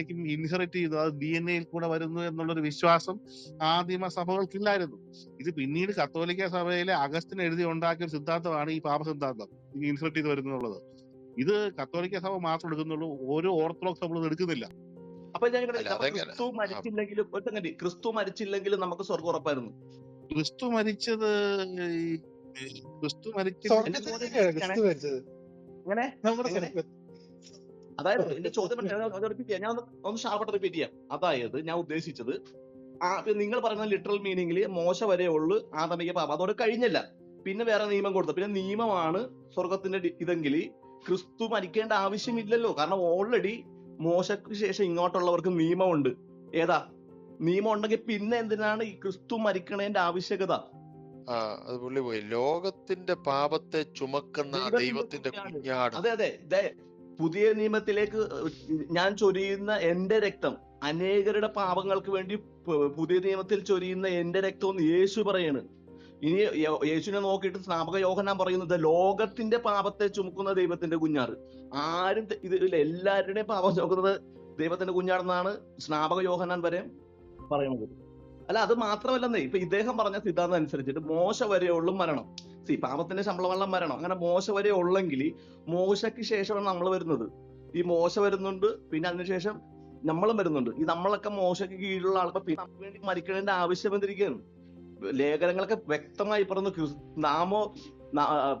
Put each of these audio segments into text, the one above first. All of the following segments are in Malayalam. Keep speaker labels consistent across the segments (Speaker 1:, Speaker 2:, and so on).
Speaker 1: ഇൻഹെറിറ്റ് ചെയ്തു. അത് ഡി എൻ എയിൽ കൂടെ വരുന്നു എന്നുള്ളൊരു വിശ്വാസം ആദിമ സഭകൾക്കില്ലായിരുന്നു. ഇത് പിന്നീട് കത്തോലിക്ക സഭയിലെ അഗസ്റ്റിൻ എഴുതി ഉണ്ടാക്കിയ ഒരു സിദ്ധാന്തമാണ് ഈ പാപ സിദ്ധാന്തം ഇൻഹെറിറ്റ് ചെയ്ത് വരുന്നുള്ളത്. ഇത് കത്തോലിക്ക സഭ മാത്രം എടുക്കുന്നുള്ളൂ. ഓരോ ഓർത്തഡോക്സ് സഭകളും എടുക്കുന്നില്ല.
Speaker 2: അപ്പൊ ഞാൻ? ക്രിസ്തു മരിച്ചില്ലെങ്കിലും ക്രിസ്തു മരിച്ചില്ലെങ്കിലും നമുക്ക് സ്വർഗം ഉറപ്പായിരുന്നു.
Speaker 1: ക്രിസ്തു മരിച്ചത് ക്രിസ്തു മരിച്ചത്
Speaker 2: അതായത് എന്റെ ചോദ്യം റിപ്പീറ്റ് ഞാൻ ഒന്ന് ഷാർപ്പായിട്ട് റിപ്പീറ്റ് ചെയ്യാം. അതായത് ഞാൻ ഉദ്ദേശിച്ചത് ആ നിങ്ങൾ പറയുന്ന ലിറ്ററൽ മീനിങ്ങിൽ മോശ വരെ ഉള്ളു ആദമിക പാപം. അതോടെ കഴിഞ്ഞല്ല. പിന്നെ വേറെ നിയമം കൊടുത്തു. പിന്നെ നിയമമാണ് സ്വർഗത്തിന്റെ ഇതെങ്കിൽ ക്രിസ്തു മരിക്കേണ്ട ആവശ്യമില്ലല്ലോ. കാരണം ഓൾറെഡി മോശക്ക് ശേഷം ഇങ്ങോട്ടുള്ളവർക്ക് നിയമമുണ്ട്. ഏതാ? നിയമം ഉണ്ടെങ്കിൽ പിന്നെ എന്തിനാണ് ഈ ക്രിസ്തു മരിക്കണേന്റെ ആവശ്യകത?
Speaker 3: ആ അത് പുള്ളി പോയി. ലോകത്തിന്റെ പാപത്തെ ചുമക്കുന്ന
Speaker 2: ദൈവത്തിന്റെ കുഞ്ഞാട്. അതെ അതെ. പുതിയ നിയമത്തിലേക്ക് ഞാൻ ചൊരിയുന്ന എന്റെ രക്തം അനേകരുടെ പാപങ്ങൾക്ക് വേണ്ടി പുതിയ നിയമത്തിൽ ചൊരിയുന്ന എന്റെ രക്തം എന്ന് യേശു പറയാണ്. ഇനി യേശുവിനെ നോക്കിയിട്ട് സ്നാപക യോഹനാൻ പറയുന്നത് ലോകത്തിന്റെ പാപത്തെ ചുമക്കുന്ന ദൈവത്തിന്റെ കുഞ്ഞാറ് ആരും ഇത് എല്ലാവരുടെയും പാപം ചുമക്കുന്നത് ദൈവത്തിന്റെ കുഞ്ഞാടെന്നാണ് സ്നാപക യോഹനാൻ വരെ പറയുന്നത് അല്ല അത് മാത്രമല്ലെന്നേ ഇപ്പൊ ഇദ്ദേഹം പറഞ്ഞ സിദ്ധാന്തം അനുസരിച്ചിട്ട് മോശ വരെയുള്ള മരണം. സി പാപത്തിന്റെ ശമ്പള വെള്ളം വരണം. അങ്ങനെ മോശ വരെ ഉള്ളെങ്കിൽ മോശയ്ക്ക് ശേഷമാണ് നമ്മൾ വരുന്നത്. ഈ മോശ വരുന്നുണ്ട് പിന്നെ അതിനുശേഷം നമ്മളും വരുന്നുണ്ട്. ഈ നമ്മളൊക്കെ മോശയ്ക്ക് കീഴിലുള്ള ആൾക്ക് വേണ്ടി മരിക്കേണ്ടതിന്റെ ആവശ്യം എന്തിരിക്കുകയാണ് ലേഖനങ്ങളൊക്കെ വ്യക്തമായി പറഞ്ഞു നാമോ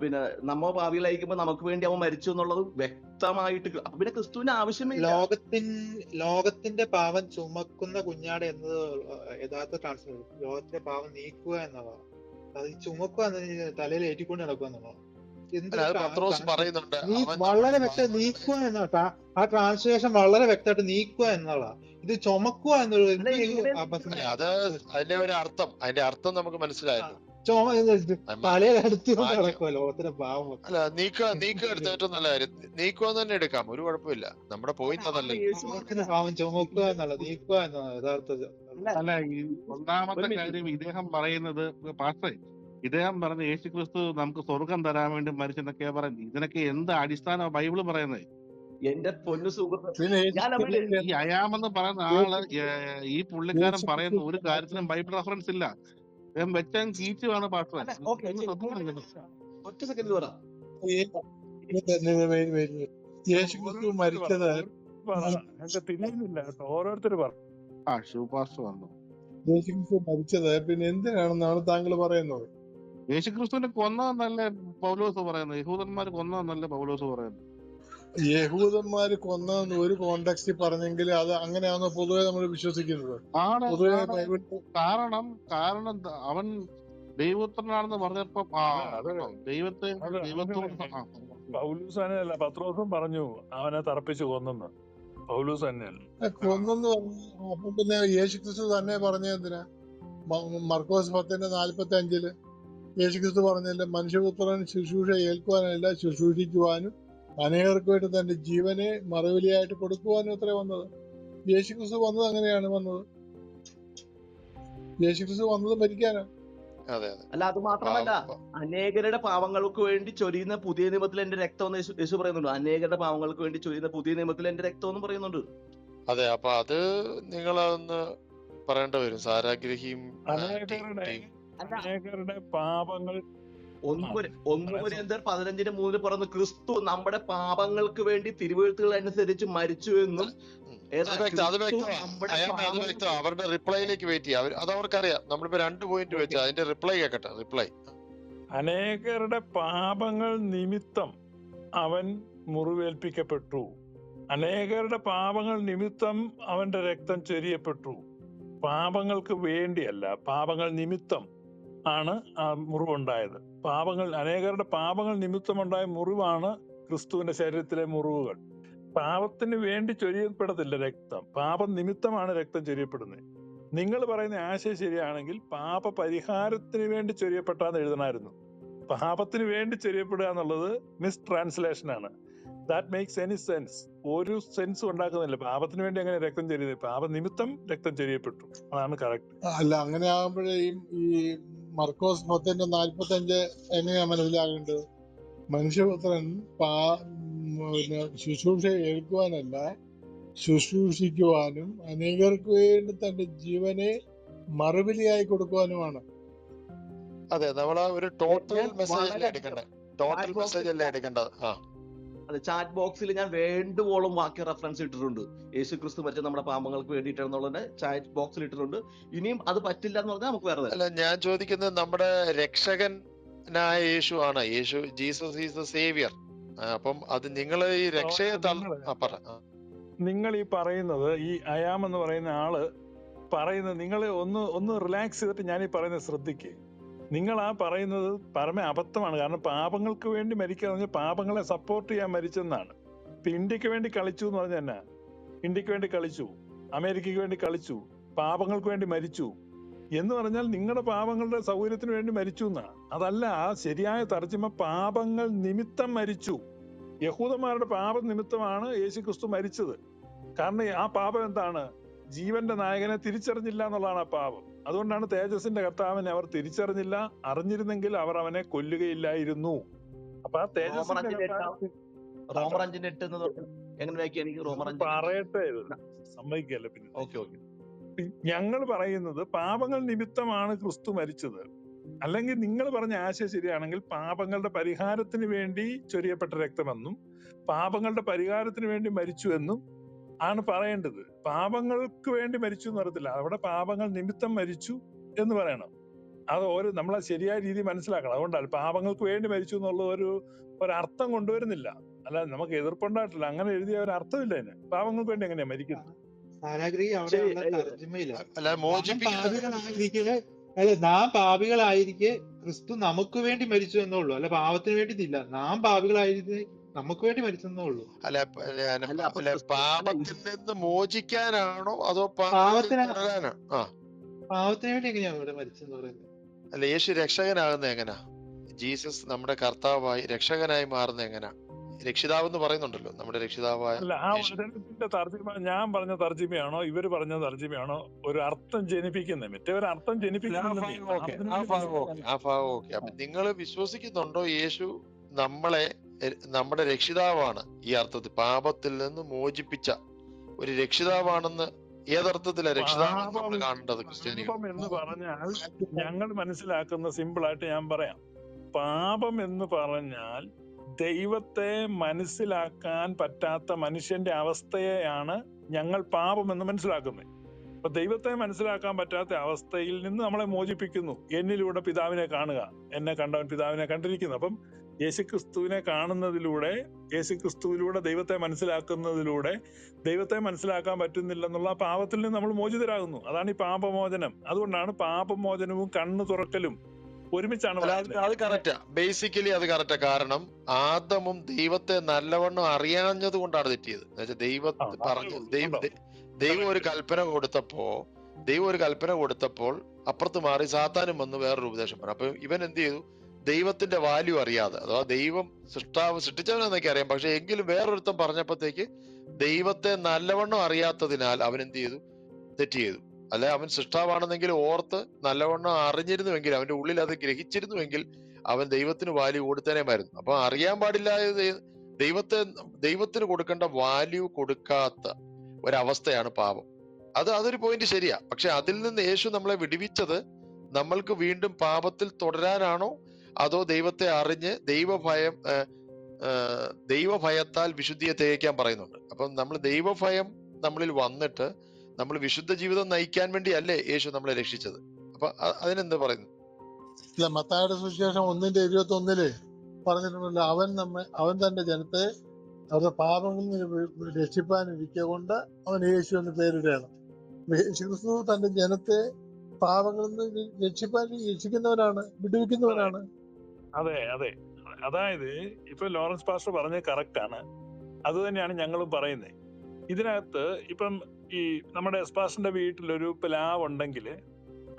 Speaker 2: പിന്നെ നമ്മോ ഭാവിയിലായിരിക്കുമ്പോ നമുക്ക് വേണ്ടി അവൻ മരിച്ചു എന്നുള്ളത് വ്യക്തമായിട്ട് അപ്പൊ പിന്നെ ക്രിസ്തുവിന് ആവശ്യമില്ല
Speaker 4: ലോകത്തിൻ ലോകത്തിന്റെ പാവം ചുമക്കുന്ന കുഞ്ഞാട് എന്നത് യഥാർത്ഥ ട്രാൻസ്ലേഷൻ ലോകത്തിന്റെ പാവം നീക്കുക എന്നതാണ്. അത് ചുമക്കുക തലയിൽ ഏറ്റിക്കൊണ്ട് നടക്കുക എന്നുള്ളതാണ്
Speaker 3: പറയുന്നുണ്ട്. അവൻ
Speaker 4: വളരെ വ്യക്തം നീക്കുക എന്നാ ആ ട്രാൻസ്ലേഷൻ വളരെ വ്യക്തമായിട്ട് നീക്കുക എന്നുള്ളതാ. ഇത് ചുമക്കുക.
Speaker 2: അല്ല,
Speaker 3: അത് അതിന്റെ ഒരു അർത്ഥം. അതിന്റെ അർത്ഥം നമുക്ക് മനസ്സിലായല്ലോ.
Speaker 4: ചുമ
Speaker 3: മാറ്റി.
Speaker 4: നടക്കുക ലോകത്തിന്റെ പാവം
Speaker 3: അല്ല നീക്ക നീക്ക എടുത്ത ഏറ്റവും നല്ല കാര്യം നീക്കുക തന്നെ എടുക്കാം ഒരു കുഴപ്പമില്ല. നമ്മുടെ പോയിന്റ് അതല്ല.
Speaker 4: ഭാവം ചുമക്കുക എന്നല്ല നീക്കുക എന്നതാണ് യഥാർത്ഥ
Speaker 1: അല്ല ഈ ഒന്നാമത്തെ കാര്യം ഇദ്ദേഹം പറയുന്നത് പാസ്റ്റേ ഇദ്ദേഹം പറഞ്ഞ യേശു ക്രിസ്തു നമുക്ക് സ്വർഗം തരാൻ വേണ്ടി മരിച്ചെന്നൊക്കെയാ പറയുന്നത്. ഇതിനൊക്കെ എന്ത് അടിസ്ഥാന ബൈബിൾ പറയുന്നത്?
Speaker 2: എന്റെ പൊന്നു സുഹൃത്ത്
Speaker 1: ഈ അയാമെന്ന് പറയുന്ന ആൾ ഈ പുള്ളിക്കാരൻ പറയുന്ന ഒരു കാര്യത്തിനും ബൈബിൾ റെഫറൻസ് ഇല്ല. വെച്ചാൻ
Speaker 2: അല്ല, ഓക്കേ, ഒറ്റ സെക്കൻഡ് പറ.
Speaker 5: മരിച്ചത്
Speaker 6: തിരിയുന്നില്ല ഓരോരുത്തർ
Speaker 1: ആ വന്നു.
Speaker 5: മരിച്ചത് പിന്നെ എന്തിനാണെന്നാണ് താങ്കൾ പറയുന്നത്?
Speaker 1: യേശുക്രിസ്തുവിനെ കൊന്നതെന്നല്ലേ പൗലോസ് പറയുന്നത്? യഹൂദന്മാർ കൊന്നതെന്നല്ലേ പൗലോസ് പറയുന്നത്?
Speaker 5: യഹൂദന്മാര് കൊന്നതെന്ന് ഒരു കോണ്ടെക്സ്റ്റിൽ പറഞ്ഞെങ്കിൽ അത് അങ്ങനെയാണോ പൊതുവെ നമ്മൾ വിശ്വസിക്കുന്നത്.
Speaker 1: ആണ്
Speaker 5: പൊതുവെ.
Speaker 1: കാരണം കാരണം അവൻ ദൈവപുത്രനാണെന്ന് പറഞ്ഞപ്പോ ആ
Speaker 6: അത്
Speaker 1: ദൈവത്തെ
Speaker 6: പൗലൂസ് തന്നെയല്ല പത്രോസും പറഞ്ഞു അവനെ തറപ്പിച്ച് കൊന്നെന്ന്. പൗലൂസ് തന്നെയല്ല.
Speaker 5: കൊന്നെന്ന് പറഞ്ഞു അപ്പൊ പിന്നെ യേശു ക്രിസ്തു തന്നെ പറഞ്ഞ എന്തിനാ? മർക്കോസ് പത്തിന്റെ നാല്പത്തി അഞ്ചിൽ യേശു ക്രിസ്തു പറഞ്ഞില്ല മനുഷ്യപുത്രൻ ശുശ്രൂഷ ഏൽക്കുവാനല്ല ശുശ്രൂഷിക്കുവാനും അനേകർക്ക് വേണ്ടി തന്റെ ജീവനെ മറുവിലയായിട്ട് കൊടുക്കുവാനും അത്ര വന്നത്. യേശു ക്രിസ്തു വന്നത് അങ്ങനെയാണ് വന്നത്. യേശു ക്രിസ്തു വന്നത് മരിക്കാനാണ്
Speaker 3: അതെ അതെ.
Speaker 2: അല്ല അത് മാത്രമല്ല അനേകരുടെ പാവങ്ങൾക്ക് വേണ്ടി ചൊരിയുന്ന പുതിയ നിയമത്തിൽ എന്റെ രക്തം എന്ന് യേശു പറയുന്നുണ്ട്. അനേകരുടെ പാവങ്ങൾക്ക് വേണ്ടി ചൊരിയുന്ന പുതിയ നിയമത്തിൽ എന്റെ രക്തം എന്ന് പറയുന്നുണ്ട്.
Speaker 3: അതെ അപ്പൊ അത് നിങ്ങൾ അതൊന്ന് പറയേണ്ടി വരും. സാരാഗ്രഹിയും
Speaker 6: അനേകരുടെ
Speaker 3: ടീ-
Speaker 6: അനേകരുടെ പാപങ്ങൾ
Speaker 2: ഒന്നുപര്യന്തർ പതിനഞ്ചിന് മൂന്നിന് പറഞ്ഞു ക്രിസ്തു നമ്മുടെ പാപങ്ങൾക്ക് വേണ്ടി തിരുവഴുത്തുകൾ അനുസരിച്ച് മരിച്ചു എന്നും
Speaker 3: അവരുടെ റിപ്ലൈയിലേക്ക് വെയിറ്റ് ചെയ്യാം. അത് അവർക്കറിയാം നമ്മളിപ്പോ രണ്ട് പോയിന്റ് വെച്ചാൽ അതിന്റെ റിപ്ലൈ കേക്കട്ടെ. റിപ്ലൈ
Speaker 6: അനേകരുടെ പാപങ്ങൾ നിമിത്തം അവൻ മുറിവേൽപ്പിക്കപ്പെട്ടു. അനേകരുടെ പാപങ്ങൾ നിമിത്തം അവന്റെ രക്തം ചൊരിയപ്പെട്ടു. പാപങ്ങൾക്ക് വേണ്ടിയല്ല പാപങ്ങൾ നിമിത്തം ആണ് ആ മുറിവുണ്ടായത്. പാപങ്ങൾ അനേകരുടെ പാപങ്ങൾ നിമിത്തമുണ്ടായ മുറിവാണ് ക്രിസ്തുവിന്റെ ശരീരത്തിലെ മുറിവുകൾ. പാപത്തിന് വേണ്ടി ചൊരിയപ്പെടത്തില്ല രക്തം. പാപം നിമിത്തമാണ് രക്തം ചൊരിയപ്പെടുന്നത്. നിങ്ങൾ പറയുന്ന ആശയം ശരിയാണെങ്കിൽ പാപ പരിഹാരത്തിന് വേണ്ടി ചൊരിയപ്പെട്ടാന്ന് എഴുതണമായിരുന്നു. പാപത്തിന് വേണ്ടി ചൊരിയപ്പെടുക എന്നുള്ളത് മിസ് ട്രാൻസ്ലേഷൻ ആണ്. ദാറ്റ് മേക്സ് എനി സെൻസ് ഒരു സെൻസ് ഉണ്ടാക്കുന്നില്ല. പാപത്തിന് വേണ്ടി അങ്ങനെ രക്തം ചൊരിയുന്നത്? പാപ നിമിത്തം രക്തം ചൊരിയപ്പെട്ടു. അതാണ് കറക്റ്റ്
Speaker 5: അല്ല അങ്ങനെ ആകുമ്പോഴേ ഈ മർക്കോസ് പത്തിന്റെ നാൽപ്പത്തി അഞ്ച് എങ്ങനെയാ മനസ്സിലാകേണ്ടത് മനുഷ്യപുത്രൻ പാ ശുശ്രൂഷ ഏൽക്കുവാനല്ല ശുശ്രൂഷിക്കുവാനും അനേകർക്ക് വേണ്ടി തന്റെ ജീവനെ മറുപടിയായി കൊടുക്കുവാനുമാണ്.
Speaker 3: അതെ നമ്മൾ ഒരു ടോട്ടൽ മെസ്സേജ് അല്ലേ എടുക്കേണ്ടത് ടോട്ടൽ മെസ്സേജ് അല്ലേ എടുക്കേണ്ടത്? ആ.
Speaker 2: അത് ചാറ്റ് ബോക്സിൽ ഞാൻ വേണ്ടുവോളം വാക്യ റെഫറൻസ് ഇട്ടിട്ടുണ്ട്. യേശു ക്രിസ്തു മരിച്ച നമ്മുടെ പാമ്പങ്ങൾക്ക് വേണ്ടിയിട്ടാണെന്നുള്ളത് ചാറ്റ് ബോക്സിൽ ഇട്ടിട്ടുണ്ട്. ഇനിയും അത് പറ്റില്ല എന്ന് പറഞ്ഞാൽ നമുക്ക് വേറെ
Speaker 3: അല്ല ഞാൻ ചോദിക്കുന്നത് നമ്മുടെ രക്ഷകൻ യേശു ആണ്. Yesu Jesus is the saviour. അപ്പം അത് നിങ്ങൾ ഈ രക്ഷയെ പറ
Speaker 6: നിങ്ങൾ ഈ പറയുന്നത് ഈ അയാം എന്ന് പറയുന്ന ആൾ പറയുന്നത് നിങ്ങൾ ഒന്ന് ഒന്ന് റിലാക്സ് ചെയ്തിട്ട് ഞാൻ ഈ പറയുന്നത് ശ്രദ്ധിക്ക്. നിങ്ങൾ ആ പറയുന്നത് പരമ അബദ്ധമാണ്. കാരണം പാപങ്ങൾക്ക് വേണ്ടി മരിക്കുക എന്ന് പറഞ്ഞാൽ പാപങ്ങളെ സപ്പോർട്ട് ചെയ്യാൻ മരിച്ചെന്നാണ്. ഇപ്പൊ ഇന്ത്യയ്ക്ക് വേണ്ടി കളിച്ചു എന്ന് പറഞ്ഞ തന്നെ ഇന്ത്യയ്ക്ക് വേണ്ടി കളിച്ചു. അമേരിക്കയ്ക്ക് വേണ്ടി കളിച്ചു. പാപങ്ങൾക്ക് വേണ്ടി മരിച്ചു. എന്ന് പറഞ്ഞാൽ നിങ്ങളുടെ പാപങ്ങളുടെ സൗകര്യത്തിന് വേണ്ടി മരിച്ചു എന്നാണ് അതല്ല ആ ശരിയായ തർജമ പാപങ്ങൾ നിമിത്തം മരിച്ചു. യഹൂദന്മാരുടെ പാപ നിമിത്തമാണ് യേശു ക്രിസ്തു മരിച്ചത്. കാരണം ആ പാപം എന്താണ്? ജീവന്റെ നായകനെ തിരിച്ചറിഞ്ഞില്ല എന്നുള്ളതാണ് ആ പാപം. അതുകൊണ്ടാണ് തേജസിന്റെ കർത്താവിനെ അവർ തിരിച്ചറിഞ്ഞില്ല. അറിഞ്ഞിരുന്നെങ്കിൽ അവർ അവനെ കൊല്ലുകയില്ലായിരുന്നു. അപ്പൊ ആ
Speaker 2: തേജസ്
Speaker 6: തേജസിന്റെ
Speaker 2: റോമർ അഞ്ചിന്റെ എട്ട് എന്ന് എങ്ങനെ റോമർ അഞ്ചിന്റെ
Speaker 6: പറയട്ടെ സമ്മതിക്കല്ല പിന്നെ?
Speaker 2: Okay okay.
Speaker 6: ഞങ്ങൾ പറയുന്നത് പാപങ്ങൾ നിമിത്തമാണ് ക്രിസ്തു മരിച്ചത്. അല്ലെങ്കിൽ നിങ്ങൾ പറഞ്ഞ ആശയം ശരിയാണെങ്കിൽ പാപങ്ങളുടെ പരിഹാരത്തിന് വേണ്ടി ചൊരിയപ്പെട്ട രക്തമെന്നും പാപങ്ങളുടെ പരിഹാരത്തിന് വേണ്ടി മരിച്ചു എന്നും ആണ് പറയേണ്ടത്. പാപങ്ങൾക്ക് വേണ്ടി മരിച്ചു എന്ന് പറയത്തില്ല അവിടെ പാപങ്ങൾ നിമിത്തം മരിച്ചു എന്ന് പറയണം. അത് ഒരു നമ്മളെ ശരിയായ രീതി മനസ്സിലാക്കണം. അതുകൊണ്ടാണ് പാപങ്ങൾക്ക് വേണ്ടി മരിച്ചു എന്നുള്ള ഒരു ഒരർത്ഥം കൊണ്ടുവരുന്നില്ല. അല്ല നമുക്ക് എതിർപ്പുണ്ടായിട്ടില്ല. അങ്ങനെ എഴുതിയ ഒരു അർത്ഥമില്ല അതിന്. പാപങ്ങൾക്ക് വേണ്ടി എങ്ങനെയാ മരിക്കുന്നത്?
Speaker 3: അല്ല
Speaker 4: നാം പാപികളായിരിക്കെ ക്രിസ്തു നമുക്ക് വേണ്ടി മരിച്ചു എന്നുള്ളൂ അല്ല പാപത്തിന് വേണ്ടിയിട്ടില്ല. നാം പാപികളായിരിക്കെ നമുക്ക് വേണ്ടി മരിച്ചെന്നേ ഉള്ളൂ.
Speaker 3: അല്ല പാപത്തിൽ നിന്ന് മോചിക്കാനാണോ അതോ
Speaker 4: പാപത്തിന്
Speaker 3: ആ.
Speaker 4: പാപത്തിന് വേണ്ടി എങ്ങനെയാണ് ഇവിടെ മരിച്ചെന്ന് പറയുന്നത്.
Speaker 3: അല്ല യേശു രക്ഷകനാകുന്ന എങ്ങനാ? ജീസസ് നമ്മുടെ കർത്താവായി രക്ഷകനായി മാറുന്ന എങ്ങനാ? രക്ഷിതാവ് എന്ന് പറയുന്നുണ്ടല്ലോ നമ്മുടെ രക്ഷിതാവായ
Speaker 6: അല്ല ആ
Speaker 3: യേശു.
Speaker 6: വചനത്തിന്റെ ഞാൻ പറഞ്ഞ തർജിമയാണോ ഇവർ പറഞ്ഞ തർജിമയാണോ ഒരു അർത്ഥം ജനിപ്പിക്കുന്നത്? മറ്റേ ഒരു അർത്ഥം
Speaker 3: ജനിപ്പിക്കുന്നത് നിങ്ങൾ വിശ്വസിക്കുന്നുണ്ടോ യേശു നമ്മളെ നമ്മുടെ രക്ഷിതാവാണ് ഈ അർത്ഥത്തിൽ പാപത്തിൽ നിന്ന് മോചിപ്പിച്ച ഒരു രക്ഷിതാവാണെന്ന് ഏതർത്ഥത്തിലെ രക്ഷിതാവാണ് നമ്മൾ കാണേണ്ടത് ക്രിസ്ത്യാനികൾ.
Speaker 6: എന്ന് പറഞ്ഞാൽ ഞങ്ങൾ മനസ്സിലാക്കുന്ന സിമ്പിൾ ആയിട്ട് ഞാൻ പറയാം. പാപം എന്ന് പറഞ്ഞാൽ ദൈവത്തെ മനസ്സിലാക്കാൻ പറ്റാത്ത മനുഷ്യന്റെ അവസ്ഥയെയാണ് ഞങ്ങൾ പാപം എന്ന് മനസ്സിലാക്കുന്നത്. അപ്പൊ ദൈവത്തെ മനസ്സിലാക്കാൻ പറ്റാത്ത അവസ്ഥയിൽ നിന്ന് നമ്മളെ മോചിപ്പിക്കുന്നു. എന്നിലൂടെ പിതാവിനെ കാണുക. എന്നെ കണ്ടവൻ പിതാവിനെ കണ്ടിരിക്കുന്നു. അപ്പം യേശുക്രിസ്തുവിനെ കാണുന്നതിലൂടെ യേശുക്രിസ്തുവിലൂടെ ദൈവത്തെ മനസ്സിലാക്കുന്നതിലൂടെ ദൈവത്തെ മനസ്സിലാക്കാൻ പറ്റുന്നില്ലെന്നുള്ള ആ പാപത്തിൽ നിന്ന് നമ്മൾ മോചിതരാകുന്നു. അതാണ് ഈ പാപമോചനം. അതുകൊണ്ടാണ് പാപമോചനവും കണ്ണു തുറക്കലും ഒരുമിച്ചാണ്
Speaker 3: അത് കറക്റ്റാ ബേസിക്കലി അത് കറക്റ്റാ കാരണം ആദമും ദൈവത്തെ നല്ലവണ്ണം അറിയാഞ്ഞത് കൊണ്ടാണ് തെറ്റിയത്
Speaker 6: ദൈവത്തെ
Speaker 3: പറഞ്ഞു ദൈവം
Speaker 6: ഉണ്ടോ?
Speaker 3: ദൈ- ദൈവം ഒരു കൽപ്പന കൊടുത്തപ്പോ ദൈവം ഒരു കൽപ്പന കൊടുത്തപ്പോൾ അപ്പുറത്ത് മാറി സാത്താനും വന്ന് വേറൊരു ഉപദേശം പറഞ്ഞു. അപ്പൊ ഇവൻ എന്ത് ചെയ്തു? ദൈവത്തിന്റെ വാല്യൂ അറിയാതെ അഥവാ ദൈവം സൃഷ്ടാവ് സൃഷ്ടിച്ചവനെന്നൊക്കെ അറിയാം. പക്ഷെ എങ്കിലും വേറൊരുത്തം പറഞ്ഞപ്പോഴത്തേക്ക് ദൈവത്തെ നല്ലവണ്ണം അറിയാത്തതിനാൽ അവൻ എന്ത് ചെയ്തു? തെറ്റ് ചെയ്തു. അല്ലെ അവൻ സൃഷ്ടാവാണെന്നെങ്കിൽ ഓർത്ത് നല്ലവണ്ണം അറിഞ്ഞിരുന്നുവെങ്കിൽ അവന്റെ ഉള്ളിൽ അത് ഗ്രഹിച്ചിരുന്നുവെങ്കിൽ അവൻ ദൈവത്തിന് വാല്യൂ കൊടുത്തേനേമായിരുന്നു അപ്പൊ അറിയാൻ പാടില്ലാതെ ദൈവത്തെ ദൈവത്തിന് കൊടുക്കേണ്ട വാല്യൂ കൊടുക്കാത്ത ഒരവസ്ഥയാണ് പാപം. അത് അതൊരു പോയിന്റ് ശരിയാ. പക്ഷെ അതിൽ നിന്ന് യേശു നമ്മളെ വിടുവിച്ചത് നമ്മൾക്ക് വീണ്ടും പാപത്തിൽ തുടരാനാണോ? അതോ ദൈവത്തെ അറിഞ്ഞ് ദൈവഭയം ദൈവഭയത്താൽ വിശുദ്ധിയെ തികയ്ക്കാൻ പറയുന്നുണ്ട്. അപ്പം നമ്മൾ ദൈവഭയം നമ്മളിൽ വന്നിട്ട് നമ്മൾ വിശുദ്ധ ജീവിതം നയിക്കാൻ വേണ്ടി അല്ലേ യേശു നമ്മളെ രക്ഷിച്ചത്. അപ്പൊ അതിനെന്ത് പറയുന്നു?
Speaker 5: ഇല്ല മത്തായുടെ സുവിശേഷം ഒന്നിന്റെ ഇരുപത്തി ഒന്നിൽ പറഞ്ഞിട്ടുണ്ടല്ലോ അവൻ നമ്മെ അവൻ തന്റെ ജനത്തെ അവരുടെ പാപങ്ങളിൽ നിന്ന് വി- രക്ഷിപ്പാനിരിക്കെ കൊണ്ട് അവൻ യേശു എന്ന് പേരിടണം. യേശുക്രിസ്തു തന്റെ ജനത്തെ പാപങ്ങളിൽ നിന്ന് രക്ഷിപ്പാൻ രക്ഷിക്കുന്നവനാണ് വിടുവിക്കുന്നവനാണ്.
Speaker 6: അതെ അതെ. അതായത് ഇപ്പൊ ലോറൻസ് പാസ്റ്റർ പറഞ്ഞത് കറക്റ്റ് ആണ്. അത് തന്നെയാണ് ഞങ്ങളും പറയുന്നത് ഇതിനകത്ത് ഇപ്പം ഈ നമ്മുടെ എസ് എസ്പാസിന്റെ വീട്ടിലൊരു പ്ലാവ് ഉണ്ടെങ്കിൽ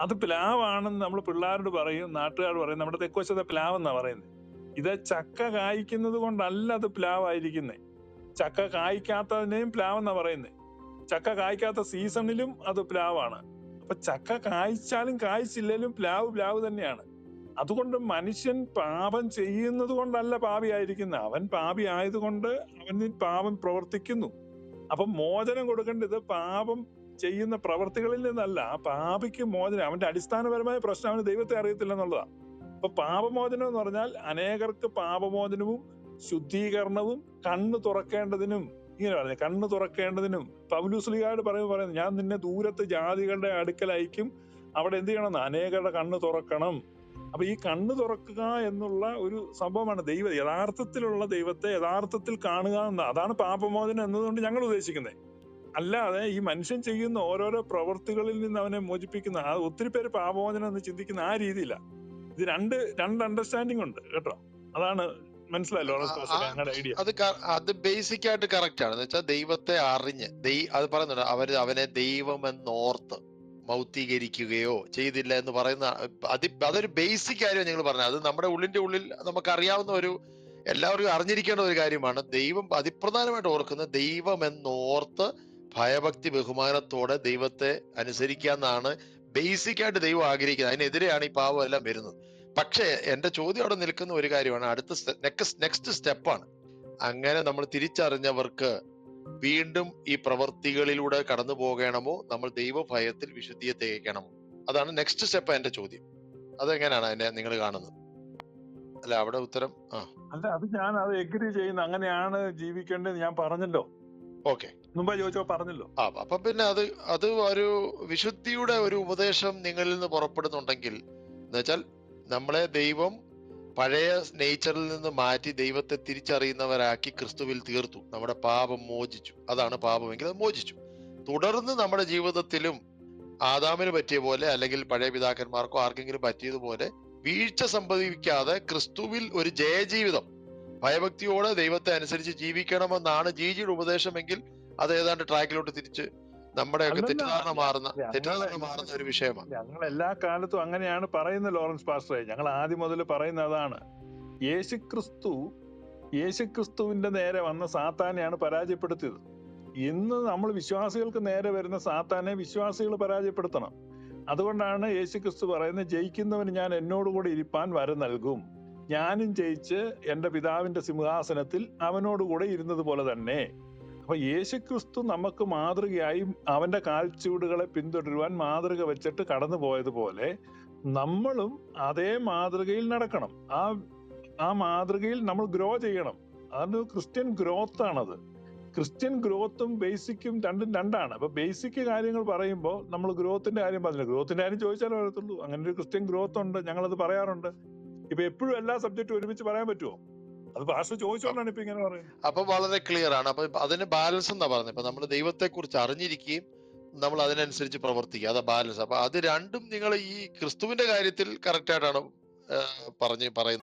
Speaker 6: അത് പ്ലാവാണെന്ന് നമ്മൾ പിള്ളേരോട് പറയും നാട്ടുകാരോട് പറയും നമ്മുടെ തെക്കുവശത്തെ പ്ലാവ് എന്നാ പറയുന്നത് ഇത് ചക്ക കായ്ക്കുന്നത് കൊണ്ടല്ല അത് പ്ലാവായിരിക്കുന്നത് ചക്ക കായ്ക്കാത്തതിനെയും പ്ലാവ് എന്നാ പറയുന്നത് ചക്ക കായ്ക്കാത്ത സീസണിലും അത് പ്ലാവാണ്. അപ്പൊ ചക്ക കായ്ച്ചാലും കായ്ച്ചില്ലേലും പ്ലാവ് പ്ലാവ് തന്നെയാണ്. അതുകൊണ്ട് മനുഷ്യൻ പാപം ചെയ്യുന്നത് കൊണ്ടല്ല പാപിയായിരിക്കുന്നത് അവൻ പാപി ആയതുകൊണ്ട് അവന് പാപം പ്രവർത്തിക്കുന്നു. അപ്പൊ മോചനം കൊടുക്കേണ്ടത് പാപം ചെയ്യുന്ന പ്രവർത്തികളിൽ നിന്നല്ല. ആ പാപിക്ക് മോചനം അവന്റെ അടിസ്ഥാനപരമായ പ്രശ്നം അവന് ദൈവത്തെ അറിയത്തില്ല എന്നുള്ളതാണ് അപ്പൊ പാപമോചനം എന്ന് പറഞ്ഞാൽ അനേകർക്ക് പാപമോചനവും ശുദ്ധീകരണവും കണ്ണ് തുറക്കേണ്ടതിനും ഇങ്ങനെ പറഞ്ഞു കണ്ണ് തുറക്കേണ്ടതിനും. പൗലൂസ്ലികാട് പറയുമ്പോൾ പറയുന്നത് ഞാൻ നിന്നെ ദൂരത്ത് ജാതികളുടെ അടുക്കൽ അയക്കും അവിടെ എന്ത് ചെയ്യണം? അനേകരുടെ കണ്ണ് തുറക്കണം. അപ്പൊ ഈ കണ്ണ് തുറക്കുക എന്നുള്ള ഒരു സംഭവമാണ് ദൈവ യഥാർത്ഥത്തിലുള്ള ദൈവത്തെ യഥാർത്ഥത്തിൽ കാണുക എന്ന അതാണ് പാപമോചനം എന്നതുകൊണ്ട് ഞങ്ങൾ ഉദ്ദേശിക്കുന്നത് അല്ലാതെ ഈ മനുഷ്യൻ ചെയ്യുന്ന ഓരോരോ പ്രവൃത്തികളിൽ നിന്ന് അവനെ മോചിപ്പിക്കുന്ന ഒത്തിരി പേര് പാപമോചനം എന്ന് ചിന്തിക്കുന്ന ആ രീതിയില ഇത് രണ്ട് രണ്ട് അണ്ടർസ്റ്റാൻഡിംഗ് ഉണ്ട് കേട്ടോ? അതാണ് മനസ്സിലായല്ലോ ഐഡിയ
Speaker 3: അത് അത് ബേസിക് ആയിട്ട് കറക്റ്റ് ആണ്. എന്ന് വെച്ചാൽ ദൈവത്തെ അറിഞ്ഞ് അത് പറയുന്നുണ്ട് അവർ അവനെ ദൈവം എന്നോർത്ത് മൗത്തീകരിക്കുകയോ ചെയ്തില്ല എന്ന് പറയുന്ന അതി അതൊരു ബേസിക് കാര്യം നിങ്ങൾ പറഞ്ഞത്. അത് നമ്മുടെ ഉള്ളിന്റെ ഉള്ളിൽ നമുക്ക് അറിയാവുന്ന ഒരു എല്ലാവർക്കും അറിഞ്ഞിരിക്കേണ്ട ഒരു കാര്യമാണ്. ദൈവം അതിപ്രധാനമായിട്ട് ഓർക്കുന്ന ദൈവം എന്നോർത്ത് ഭയഭക്തി ബഹുമാനത്തോടെ ദൈവത്തെ അനുസരിക്കുക എന്നാണ് ബേസിക് ആയിട്ട് ദൈവം ആഗ്രഹിക്കുന്നത്. അതിനെതിരെയാണ് ഈ പാവം എല്ലാം വരുന്നത്. പക്ഷേ എന്റെ ചോദ്യം അവിടെ നിൽക്കുന്ന ഒരു കാര്യമാണ്. അടുത്ത നെക്സ്റ്റ് നെക്സ്റ്റ് സ്റ്റെപ്പാണ് അങ്ങനെ നമ്മൾ തിരിച്ചറിഞ്ഞവർക്ക് വീണ്ടും ഈ പ്രവൃത്തികളിലൂടെ കടന്നു പോകണമോ? നമ്മൾ ദൈവഭയത്തിൽ വിശുദ്ധിയെ തേക്കണമോ അതാണ് നെക്സ്റ്റ് സ്റ്റെപ്പ് എന്റെ ചോദ്യം. അതെങ്ങനെയാണ് അതിനെ നിങ്ങൾ കാണുന്നത്? അല്ല അവിടെ ഉത്തരം ആ.
Speaker 6: അല്ല അത് ഞാൻ അത് എഗ്രി ചെയ്യുന്നു അങ്ങനെയാണ് ജീവിക്കേണ്ടത് ഞാൻ പറഞ്ഞല്ലോ.
Speaker 3: ഓക്കെ.
Speaker 6: മുമ്പ് ചോദിച്ചോ പറഞ്ഞല്ലോ.
Speaker 3: ആ അപ്പൊ പിന്നെ അത് അത് ഒരു വിശുദ്ധിയുടെ ഒരു ഉപദേശം നിങ്ങളിൽ നിന്ന് പുറപ്പെടുന്നുണ്ടെങ്കിൽ എന്നുവെച്ചാൽ നമ്മളെ ദൈവം പഴയ നേച്ചറിൽ നിന്ന് മാറ്റി ദൈവത്തെ തിരിച്ചറിയുന്നവരാക്കി ക്രിസ്തുവിൽ തീർത്തു. നമ്മുടെ പാപം മോചിച്ചു. അതാണ് പാപമെങ്കിൽ അത് മോചിച്ചു. തുടർന്ന് നമ്മുടെ ജീവിതത്തിലും ആദാമിന് പറ്റിയ പോലെ അല്ലെങ്കിൽ പഴയ പിതാക്കന്മാർക്കോ ആർക്കെങ്കിലും പറ്റിയതുപോലെ വീഴ്ച സംഭവിക്കാതെ ക്രിസ്തുവിൽ ഒരു ജയജീവിതം ഭയഭക്തിയോടെ ദൈവത്തെ അനുസരിച്ച് ജീവിക്കണമെന്നാണ് ജിജിയുടെ ഉപദേശമെങ്കിൽ അത് ഏതാണ്ട് ട്രാക്കിലോട്ട് തിരിച്ച് നമ്മുടെയൊക്കെ തെറ്റിദ്ധാരണ മാറുന്ന തെറ്റിദ്ധാരണ മാറുന്ന ഒരു വിഷയമാണ്.
Speaker 6: ഞങ്ങൾ എല്ലാ കാലത്തും അങ്ങനെയാണ് പറയുന്നത് ലോറൻസ് പാസ്റ്ററെ. ഞങ്ങൾ ആദ്യം മുതൽ പറയുന്ന അതാണ്. യേശുക്രിസ്തു യേശുക്രിസ്തുവിന്റെ നേരെ വന്ന സാത്താനെയാണ് പരാജയപ്പെടുത്തിയത്. ഇന്ന് നമ്മൾ വിശ്വാസികൾക്ക് നേരെ വരുന്ന സാത്താനെ വിശ്വാസികൾ പരാജയപ്പെടുത്തണം. അതുകൊണ്ടാണ് യേശുക്രിസ്തു പറയുന്നത് ജയിക്കുന്നവന് ഞാൻ എന്നോടുകൂടി ഇരിപ്പാൻ വരം നൽകും. ഞാനും ജയിച്ച് എന്റെ പിതാവിന്റെ സിംഹാസനത്തിൽ അവനോടുകൂടെ ഇരുന്നത് പോലെ തന്നെ. അപ്പൊ യേശുക്രിസ്തു നമുക്ക് മാതൃകയായി അവന്റെ കാൽച്ചൂടുകളെ പിന്തുടരുവാൻ മാതൃക വെച്ചിട്ട് കടന്നു പോയതുപോലെ നമ്മളും അതേ മാതൃകയിൽ നടക്കണം. ആ ആ മാതൃകയിൽ നമ്മൾ ഗ്രോ ചെയ്യണം. അത് ക്രിസ്ത്യൻ ഗ്രോത്ത് ആണത്. ക്രിസ്ത്യൻ ഗ്രോത്തും ബേസിക്കും രണ്ടും രണ്ടാണ്. അപ്പൊ ബേസിക് കാര്യങ്ങൾ പറയുമ്പോൾ നമ്മൾ ഗ്രോത്തിന്റെ കാര്യം പറഞ്ഞില്ല? ഗ്രോത്തിന്റെ കാര്യം ചോദിച്ചാലേ വരത്തുള്ളൂ. അങ്ങനെ ഒരു ക്രിസ്ത്യൻ ഗ്രോത്ത് ഉണ്ട്. ഞങ്ങളത് പറയാറുണ്ട്. ഇപ്പൊ എപ്പോഴും എല്ലാ സബ്ജക്റ്റും ഒരുമിച്ച് പറയാൻ പറ്റുമോ അത് ഭാഷ ചോദിച്ചോണ്ടാണ് ഇപ്പൊ ഇങ്ങനെ പറയുന്നത്.
Speaker 3: അപ്പൊ വളരെ ക്ലിയർ ആണ്. അപ്പൊ അതിന് ബാലൻസ് എന്നാ പറഞ്ഞത് ഇപ്പൊ നമ്മൾ ദൈവത്തെ കുറിച്ച് അറിഞ്ഞിരിക്കുകയും നമ്മൾ അതിനനുസരിച്ച് പ്രവർത്തിക്കുക. അതാ ബാലൻസ് അപ്പൊ അത് രണ്ടും നിങ്ങൾ ഈ ക്രിസ്തുവിന്റെ കാര്യത്തിൽ കറക്റ്റ് ആയിട്ടാണ് പറഞ്ഞ് പറയുന്നത്.